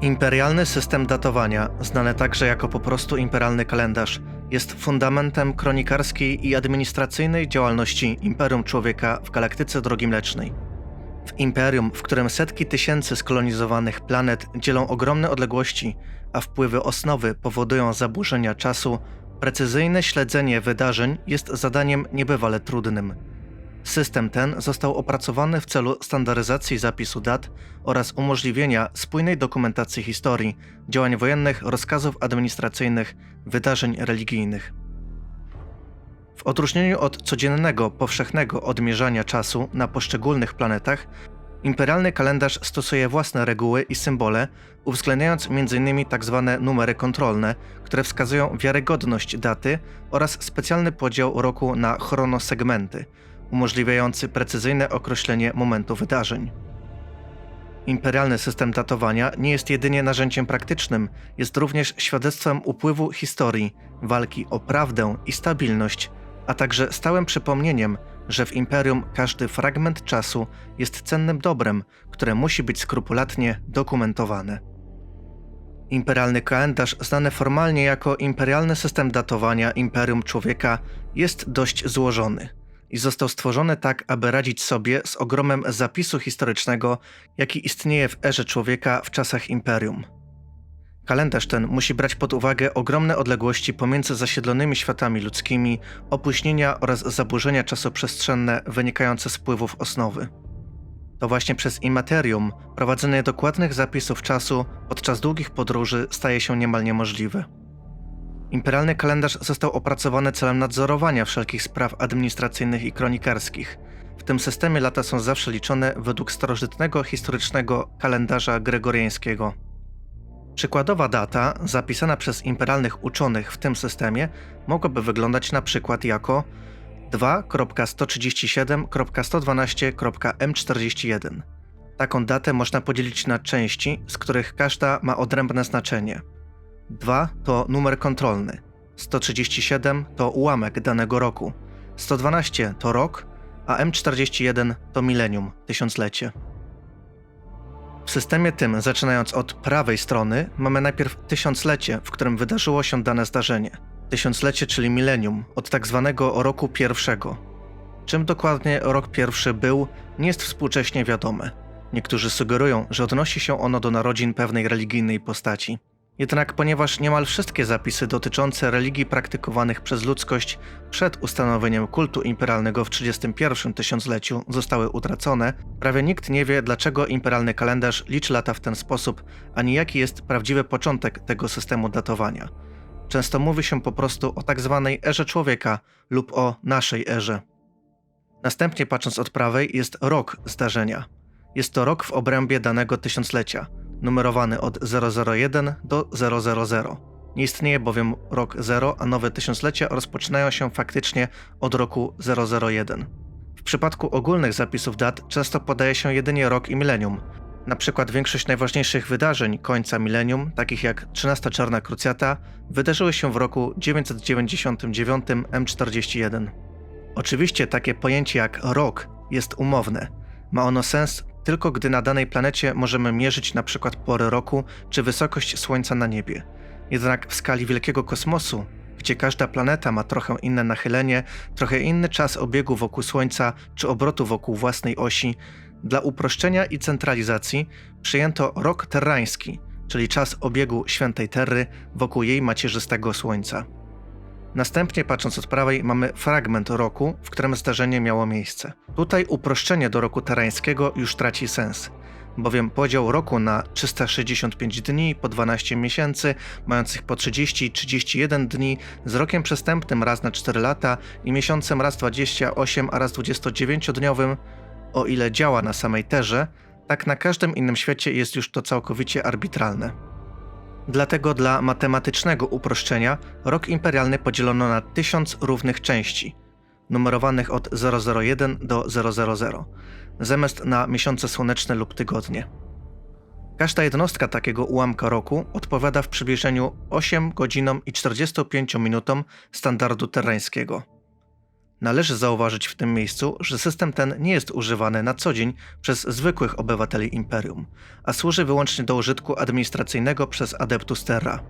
Imperialny system datowania, znany także jako po prostu imperialny kalendarz, jest fundamentem kronikarskiej i administracyjnej działalności Imperium Człowieka w galaktyce Drogi Mlecznej. W imperium, w którym setki tysięcy skolonizowanych planet dzielą ogromne odległości, a wpływy osnowy powodują zaburzenia czasu, precyzyjne śledzenie wydarzeń jest zadaniem niebywale trudnym. System ten został opracowany w celu standaryzacji zapisu dat oraz umożliwienia spójnej dokumentacji historii, działań wojennych, rozkazów administracyjnych, wydarzeń religijnych. W odróżnieniu od codziennego, powszechnego odmierzania czasu na poszczególnych planetach, imperialny kalendarz stosuje własne reguły i symbole, uwzględniając m.in. tzw. Tak numery kontrolne, które wskazują wiarygodność daty oraz specjalny podział roku na chronosegmenty, umożliwiający precyzyjne określenie momentu wydarzeń. Imperialny system datowania nie jest jedynie narzędziem praktycznym, jest również świadectwem upływu historii, walki o prawdę i stabilność, a także stałym przypomnieniem, że w imperium każdy fragment czasu jest cennym dobrem, które musi być skrupulatnie dokumentowane. Imperialny kalendarz, znany formalnie jako imperialny system datowania Imperium Człowieka, jest dość złożony i został stworzony tak, aby radzić sobie z ogromem zapisu historycznego, jaki istnieje w erze człowieka w czasach imperium. Kalendarz ten musi brać pod uwagę ogromne odległości pomiędzy zasiedlonymi światami ludzkimi, opóźnienia oraz zaburzenia czasoprzestrzenne wynikające z wpływów osnowy. To właśnie przez imaterium prowadzenie dokładnych zapisów czasu podczas długich podróży staje się niemal niemożliwe. Imperialny kalendarz został opracowany celem nadzorowania wszelkich spraw administracyjnych i kronikarskich. W tym systemie lata są zawsze liczone według starożytnego historycznego kalendarza gregoriańskiego. Przykładowa data, zapisana przez imperialnych uczonych w tym systemie, mogłaby wyglądać na przykład jako 2.137.112.m41. Taką datę można podzielić na części, z których każda ma odrębne znaczenie. 2 to numer kontrolny, 137 to ułamek danego roku, 112 to rok, a M41 to milenium, tysiąclecie. W systemie tym, zaczynając od prawej strony, mamy najpierw tysiąclecie, w którym wydarzyło się dane zdarzenie. Tysiąclecie, czyli milenium, od tak zwanego roku pierwszego. Czym dokładnie rok pierwszy był, nie jest współcześnie wiadome. Niektórzy sugerują, że odnosi się ono do narodzin pewnej religijnej postaci. Jednak ponieważ niemal wszystkie zapisy dotyczące religii praktykowanych przez ludzkość przed ustanowieniem kultu imperialnego w 31 tysiącleciu zostały utracone, prawie nikt nie wie, dlaczego imperialny kalendarz liczy lata w ten sposób, ani jaki jest prawdziwy początek tego systemu datowania. Często mówi się po prostu o tak zwanej erze człowieka lub o naszej erze. Następnie patrząc od prawej jest rok zdarzenia. Jest to rok w obrębie danego tysiąclecia – numerowany od 001 do 000. Nie istnieje bowiem rok 0, a nowe tysiąclecia rozpoczynają się faktycznie od roku 001. W przypadku ogólnych zapisów dat często podaje się jedynie rok i milenium. Na przykład większość najważniejszych wydarzeń końca milenium, takich jak 13 Czarna Krucjata, wydarzyły się w roku 999 M41. Oczywiście takie pojęcie jak rok jest umowne. Ma ono sens tylko gdy na danej planecie możemy mierzyć przykład pory roku czy wysokość Słońca na niebie. Jednak w skali wielkiego kosmosu, gdzie każda planeta ma trochę inne nachylenie, trochę inny czas obiegu wokół Słońca czy obrotu wokół własnej osi, dla uproszczenia i centralizacji przyjęto rok terrański, czyli czas obiegu świętej Terry wokół jej macierzystego Słońca. Następnie, patrząc od prawej, mamy fragment roku, w którym zdarzenie miało miejsce. Tutaj uproszczenie do roku terańskiego już traci sens, bowiem podział roku na 365 dni po 12 miesięcy, mających po 30 i 31 dni, z rokiem przestępnym raz na 4 lata i miesiącem raz 28, a raz 29-dniowym, o ile działa na samej terze, tak na każdym innym świecie jest już to całkowicie arbitralne. Dlatego dla matematycznego uproszczenia rok imperialny podzielono na tysiąc równych części, numerowanych od 001 do 000, zamiast na miesiące słoneczne lub tygodnie. Każda jednostka takiego ułamka roku odpowiada w przybliżeniu 8 godzinom i 45 minutom standardu terrańskiego. Należy zauważyć w tym miejscu, że system ten nie jest używany na co dzień przez zwykłych obywateli Imperium, a służy wyłącznie do użytku administracyjnego przez Adeptus Terra.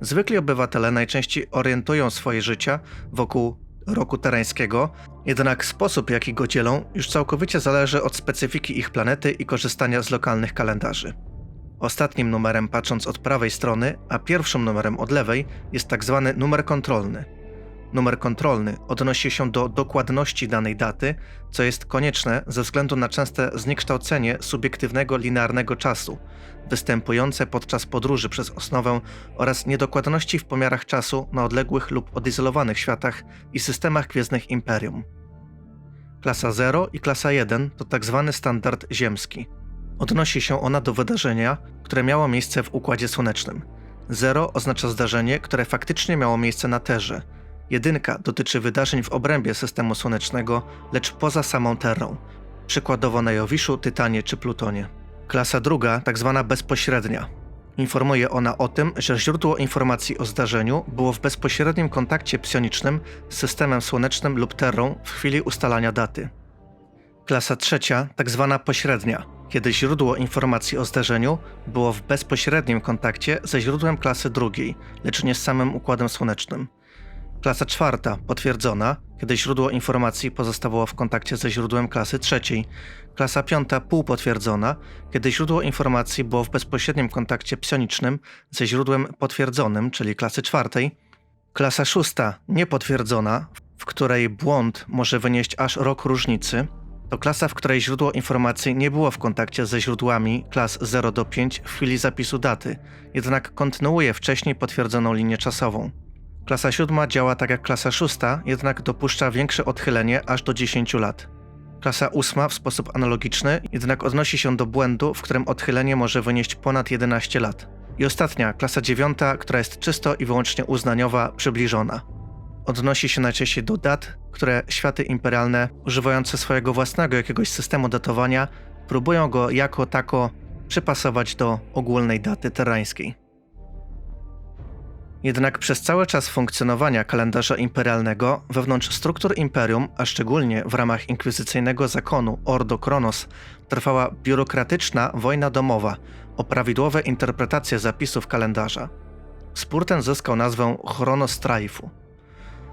Zwykli obywatele najczęściej orientują swoje życia wokół roku terańskiego, jednak sposób jaki go dzielą już całkowicie zależy od specyfiki ich planety i korzystania z lokalnych kalendarzy. Ostatnim numerem patrząc od prawej strony, a pierwszym numerem od lewej jest tak zwany numer kontrolny – Numer kontrolny odnosi się do dokładności danej daty, co jest konieczne ze względu na częste zniekształcenie subiektywnego linearnego czasu, występujące podczas podróży przez osnowę oraz niedokładności w pomiarach czasu na odległych lub odizolowanych światach i systemach gwiezdnych Imperium. Klasa 0 i klasa 1 to tzw. Tak standard ziemski. Odnosi się ona do wydarzenia, które miało miejsce w Układzie Słonecznym. 0 oznacza zdarzenie, które faktycznie miało miejsce na Terze – Jedynka dotyczy wydarzeń w obrębie systemu słonecznego, lecz poza samą Terrą, przykładowo na Jowiszu, Tytanie czy Plutonie. Klasa druga, tak zwana bezpośrednia. Informuje ona o tym, że źródło informacji o zdarzeniu było w bezpośrednim kontakcie psionicznym z systemem słonecznym lub Terrą w chwili ustalania daty. Klasa trzecia, tak zwana pośrednia, kiedy źródło informacji o zdarzeniu było w bezpośrednim kontakcie ze źródłem klasy drugiej, lecz nie z samym układem słonecznym. Klasa czwarta, potwierdzona, kiedy źródło informacji pozostawało w kontakcie ze źródłem klasy trzeciej. Klasa piąta, półpotwierdzona, kiedy źródło informacji było w bezpośrednim kontakcie psionicznym ze źródłem potwierdzonym, czyli klasy czwartej. Klasa szósta, niepotwierdzona, w której błąd może wynieść aż rok różnicy. To klasa, w której źródło informacji nie było w kontakcie ze źródłami klas 0 do 5 w chwili zapisu daty, jednak kontynuuje wcześniej potwierdzoną linię czasową. Klasa siódma działa tak jak klasa szósta, jednak dopuszcza większe odchylenie aż do 10 lat. Klasa ósma w sposób analogiczny, jednak odnosi się do błędu, w którym odchylenie może wynieść ponad 11 lat. I ostatnia, klasa dziewiąta, która jest czysto i wyłącznie uznaniowa, przybliżona. Odnosi się najczęściej do dat, które światy imperialne, używające swojego własnego jakiegoś systemu datowania, próbują go jako tako przypasować do ogólnej daty terrańskiej. Jednak przez cały czas funkcjonowania kalendarza imperialnego wewnątrz struktur imperium, a szczególnie w ramach inkwizycyjnego zakonu Ordo Kronos, trwała biurokratyczna wojna domowa o prawidłowe interpretacje zapisów kalendarza. Spór ten zyskał nazwę Chronostrajfu.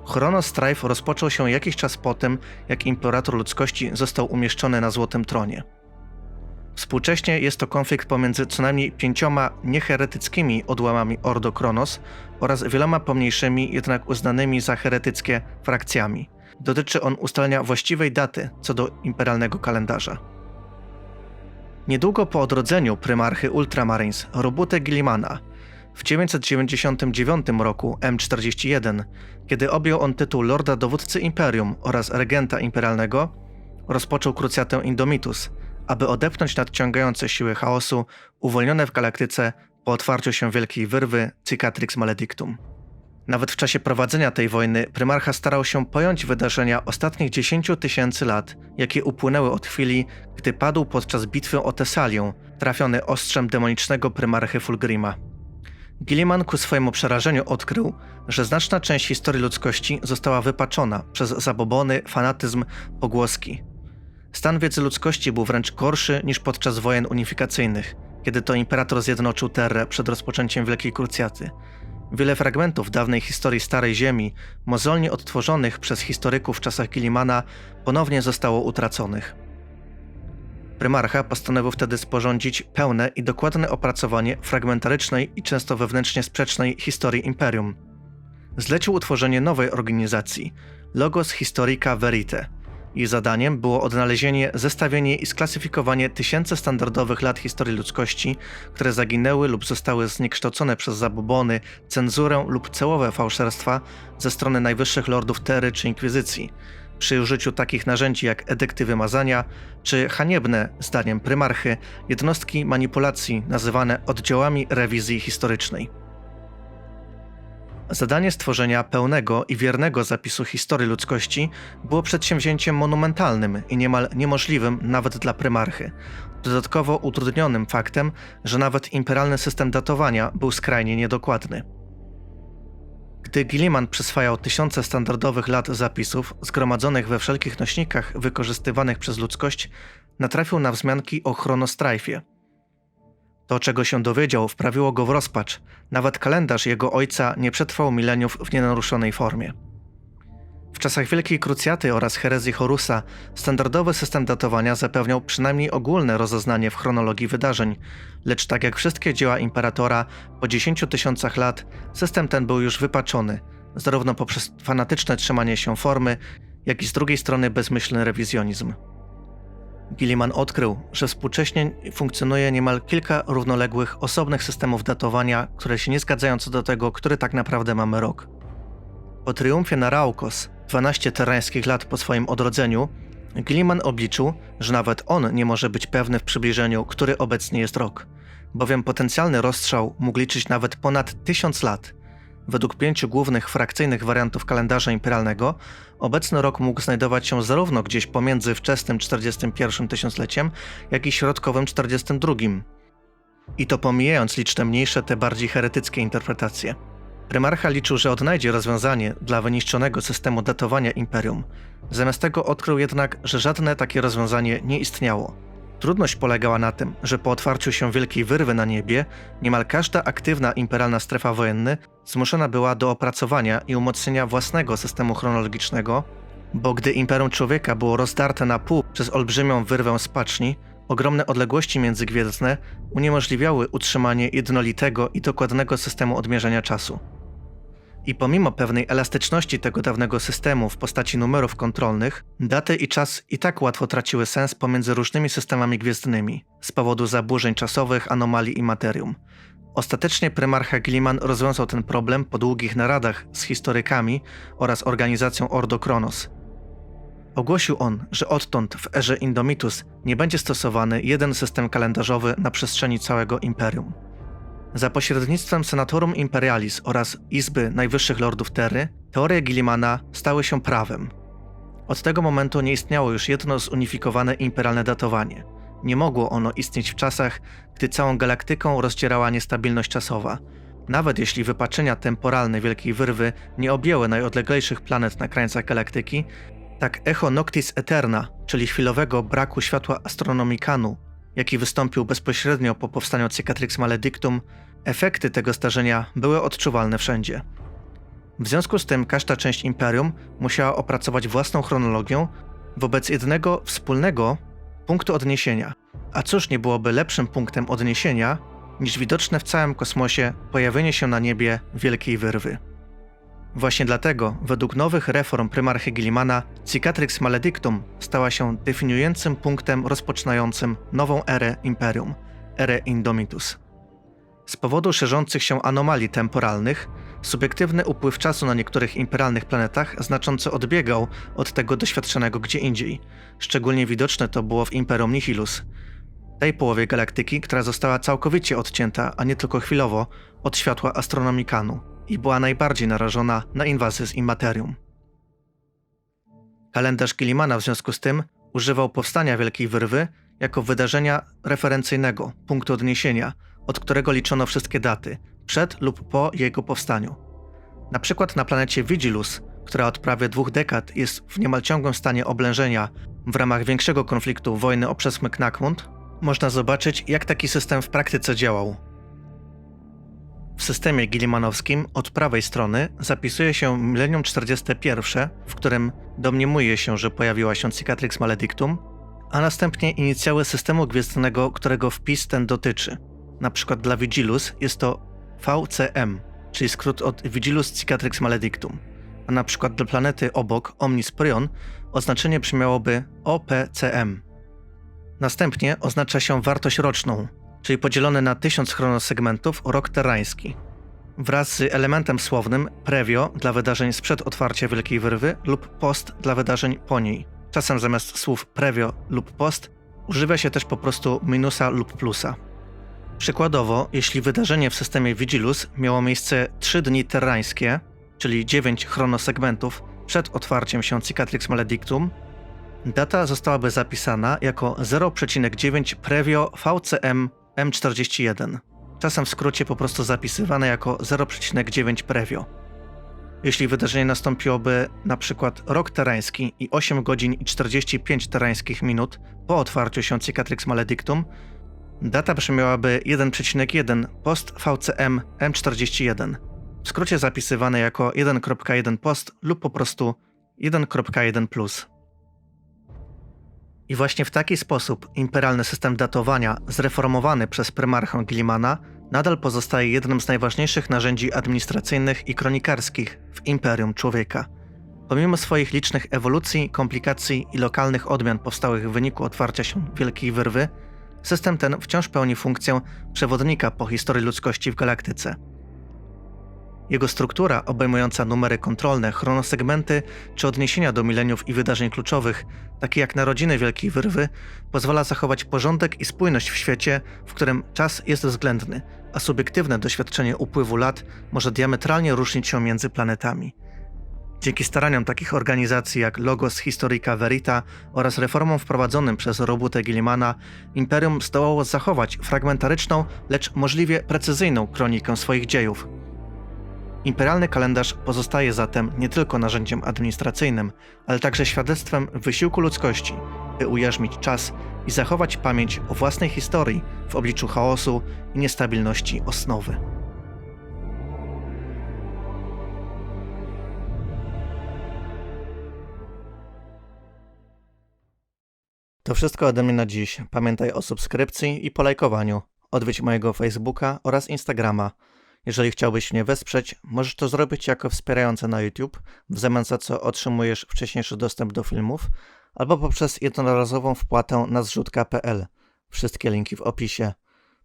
Chronostrajf rozpoczął się jakiś czas po tym, jak imperator ludzkości został umieszczony na Złotym Tronie. Współcześnie jest to konflikt pomiędzy co najmniej pięcioma nieheretyckimi odłamami Ordo Kronos oraz wieloma pomniejszymi, jednak uznanymi za heretyckie frakcjami. Dotyczy on ustalenia właściwej daty co do imperialnego kalendarza. Niedługo po odrodzeniu prymarchy Ultramarines Robute Gillimana w 999 roku M41, kiedy objął on tytuł Lorda Dowódcy Imperium oraz Regenta Imperialnego, rozpoczął krucjatę Indomitus – aby odepchnąć nadciągające siły chaosu uwolnione w galaktyce po otwarciu się wielkiej wyrwy Cicatrix Maledictum. Nawet w czasie prowadzenia tej wojny prymarcha starał się pojąć wydarzenia ostatnich 10 tysięcy lat, jakie upłynęły od chwili, gdy padł podczas bitwy o Tesalię, trafiony ostrzem demonicznego prymarchy Fulgrima. Gilliman ku swojemu przerażeniu odkrył, że znaczna część historii ludzkości została wypaczona przez zabobony, fanatyzm, pogłoski, Stan wiedzy ludzkości był wręcz gorszy niż podczas wojen unifikacyjnych, kiedy to imperator zjednoczył Terrę przed rozpoczęciem Wielkiej Krucjaty. Wiele fragmentów dawnej historii Starej Ziemi, mozolnie odtworzonych przez historyków w czasach Gilimana, ponownie zostało utraconych. Prymarcha postanowił wtedy sporządzić pełne i dokładne opracowanie fragmentarycznej i często wewnętrznie sprzecznej historii imperium. Zlecił utworzenie nowej organizacji Logos Historica Verite – jej zadaniem było odnalezienie, zestawienie i sklasyfikowanie tysięcy standardowych lat historii ludzkości, które zaginęły lub zostały zniekształcone przez zabobony, cenzurę lub celowe fałszerstwa ze strony najwyższych lordów Tery czy Inkwizycji, przy użyciu takich narzędzi jak edykty wymazania, czy haniebne, zdaniem prymarchy, jednostki manipulacji nazywane oddziałami rewizji historycznej. Zadanie stworzenia pełnego i wiernego zapisu historii ludzkości było przedsięwzięciem monumentalnym i niemal niemożliwym nawet dla prymarchy. Dodatkowo utrudnionym faktem, że nawet imperialny system datowania był skrajnie niedokładny. Gdy Gilliman przyswajał tysiące standardowych lat zapisów zgromadzonych we wszelkich nośnikach wykorzystywanych przez ludzkość, natrafił na wzmianki o chronostrajfie. To, czego się dowiedział, wprawiło go w rozpacz. Nawet kalendarz jego ojca nie przetrwał mileniów w nienaruszonej formie. W czasach Wielkiej Krucjaty oraz herezji Horusa standardowy system datowania zapewniał przynajmniej ogólne rozeznanie w chronologii wydarzeń, lecz tak jak wszystkie dzieła imperatora, po 10 tysiącach lat system ten był już wypaczony, zarówno poprzez fanatyczne trzymanie się formy, jak i z drugiej strony bezmyślny rewizjonizm. Gilliman odkrył, że współcześnie funkcjonuje niemal kilka równoległych, osobnych systemów datowania, które się nie zgadzają co do tego, który tak naprawdę mamy rok. Po triumfie na Raukos, 12 terrańskich lat po swoim odrodzeniu, Gilliman obliczył, że nawet on nie może być pewny w przybliżeniu, który obecnie jest rok, bowiem potencjalny rozstrzał mógł liczyć nawet ponad tysiąc lat. Według pięciu głównych frakcyjnych wariantów kalendarza imperialnego, obecny rok mógł znajdować się zarówno gdzieś pomiędzy wczesnym 41 tysiącleciem, jak i środkowym 42. I to pomijając liczne mniejsze, te bardziej heretyckie interpretacje. Prymarcha liczył, że odnajdzie rozwiązanie dla wyniszczonego systemu datowania imperium. Zamiast tego odkrył jednak, że żadne takie rozwiązanie nie istniało. Trudność polegała na tym, że po otwarciu się wielkiej wyrwy na niebie, niemal każda aktywna imperialna strefa wojenna zmuszona była do opracowania i umocnienia własnego systemu chronologicznego, bo gdy imperium człowieka było rozdarte na pół przez olbrzymią wyrwę spaczni, ogromne odległości międzygwiezdne uniemożliwiały utrzymanie jednolitego i dokładnego systemu odmierzania czasu. I pomimo pewnej elastyczności tego dawnego systemu w postaci numerów kontrolnych, daty i czas i tak łatwo traciły sens pomiędzy różnymi systemami gwiezdnymi z powodu zaburzeń czasowych, anomalii i materium. Ostatecznie prymarcha Gilliman rozwiązał ten problem po długich naradach z historykami oraz organizacją Ordo Kronos. Ogłosił on, że odtąd w erze Indomitus nie będzie stosowany jeden system kalendarzowy na przestrzeni całego imperium. Za pośrednictwem Senatorum Imperialis oraz Izby Najwyższych Lordów Terry, teorie Gillimana stały się prawem. Od tego momentu nie istniało już jedno zunifikowane imperialne datowanie. Nie mogło ono istnieć w czasach, gdy całą galaktyką rozcierała niestabilność czasowa. Nawet jeśli wypaczenia temporalne Wielkiej Wyrwy nie objęły najodleglejszych planet na krańcach galaktyki, tak echo noctis eterna, czyli chwilowego braku światła astronomikanu, jaki wystąpił bezpośrednio po powstaniu Cicatrix Maledictum, efekty tego starzenia były odczuwalne wszędzie. W związku z tym każda część imperium musiała opracować własną chronologię wobec jednego wspólnego punktu odniesienia. A cóż nie byłoby lepszym punktem odniesienia niż widoczne w całym kosmosie pojawienie się na niebie wielkiej wyrwy. Właśnie dlatego, według nowych reform prymarchy Gillimana, Cicatrix Maledictum stała się definiującym punktem rozpoczynającym nową erę Imperium, erę Indomitus. Z powodu szerzących się anomalii temporalnych, subiektywny upływ czasu na niektórych imperialnych planetach znacząco odbiegał od tego doświadczonego gdzie indziej. Szczególnie widoczne to było w Imperium Nihilus, tej połowie galaktyki, która została całkowicie odcięta, a nie tylko chwilowo, od światła astronomikanu i była najbardziej narażona na inwazję z immaterium. Kalendarz Gillimana w związku z tym używał powstania Wielkiej Wyrwy jako wydarzenia referencyjnego, punktu odniesienia, od którego liczono wszystkie daty, przed lub po jego powstaniu. Na przykład na planecie Vigilus, która od prawie dwóch dekad jest w niemal ciągłym stanie oblężenia w ramach większego konfliktu wojny o przesmyk Nakmund, można zobaczyć, jak taki system w praktyce działał. W systemie gillimanowskim od prawej strony zapisuje się milenium 41, w którym domniemuje się, że pojawiła się Cicatrix Maledictum, a następnie inicjały systemu gwiezdnego, którego wpis ten dotyczy. Na przykład dla Vigilus jest to VCM, czyli skrót od Vigilus Cicatrix Maledictum, a na przykład dla planety obok Omnis Prion oznaczenie brzmiałoby OPCM. Następnie oznacza się wartość roczną, czyli podzielony na 1000 chronosegmentów rok terrański, wraz z elementem słownym previo dla wydarzeń sprzed otwarcia Wielkiej Wyrwy lub post dla wydarzeń po niej. Czasem zamiast słów previo lub post używa się też po prostu minusa lub plusa. Przykładowo, jeśli wydarzenie w systemie Vigilus miało miejsce 3 dni terrańskie, czyli 9 chronosegmentów przed otwarciem się Cicatrix Maledictum, data zostałaby zapisana jako 0,9 previo VCM M41, czasem w skrócie po prostu zapisywane jako 0,9 previo. Jeśli wydarzenie nastąpiłoby na przykład rok terański i 8 godzin i 45 terańskich minut po otwarciu się Cicatrix Maledictum, data brzmiałaby 1,1 post VCM M41, w skrócie zapisywane jako 1.1 post lub po prostu 1.1 plus. I właśnie w taki sposób imperialny system datowania, zreformowany przez prymarchę Gillimana, nadal pozostaje jednym z najważniejszych narzędzi administracyjnych i kronikarskich w Imperium Człowieka. Pomimo swoich licznych ewolucji, komplikacji i lokalnych odmian powstałych w wyniku otwarcia się Wielkiej Wyrwy, system ten wciąż pełni funkcję przewodnika po historii ludzkości w galaktyce. Jego struktura, obejmująca numery kontrolne, chronosegmenty czy odniesienia do mileniów i wydarzeń kluczowych, takie jak narodziny Wielkiej Wyrwy, pozwala zachować porządek i spójność w świecie, w którym czas jest względny, a subiektywne doświadczenie upływu lat może diametralnie różnić się między planetami. Dzięki staraniom takich organizacji jak Logos Historica Verita oraz reformom wprowadzonym przez Robutę Gillimana, Imperium zdołało zachować fragmentaryczną, lecz możliwie precyzyjną kronikę swoich dziejów. Imperialny kalendarz pozostaje zatem nie tylko narzędziem administracyjnym, ale także świadectwem wysiłku ludzkości, by ujarzmić czas i zachować pamięć o własnej historii w obliczu chaosu i niestabilności osnowy. To wszystko ode mnie na dziś. Pamiętaj o subskrypcji i polajkowaniu. Odwiedź mojego Facebooka oraz Instagrama. Jeżeli chciałbyś mnie wesprzeć, możesz to zrobić jako wspierający na YouTube, w zamian za co otrzymujesz wcześniejszy dostęp do filmów, albo poprzez jednorazową wpłatę na zrzutka.pl. Wszystkie linki w opisie.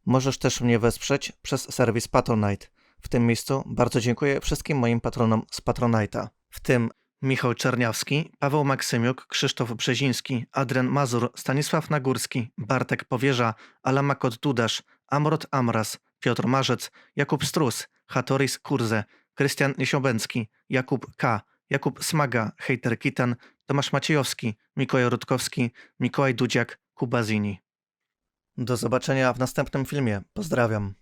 Możesz też mnie wesprzeć przez serwis Patronite. W tym miejscu bardzo dziękuję wszystkim moim patronom z Patronite'a, w tym Michał Czerniawski, Paweł Maksymiuk, Krzysztof Brzeziński, Adrian Mazur, Stanisław Nagórski, Bartek Powierza, Alamakot Dudasz, Amrot Amras, Piotr Marzec, Jakub Strus, Hatoris Kurze, Krystian Niesiobęcki, Jakub K., Jakub Smaga, Hejter Kitan, Tomasz Maciejowski, Mikołaj Rutkowski, Mikołaj Dudziak, Kuba Zini. Do zobaczenia w następnym filmie. Pozdrawiam.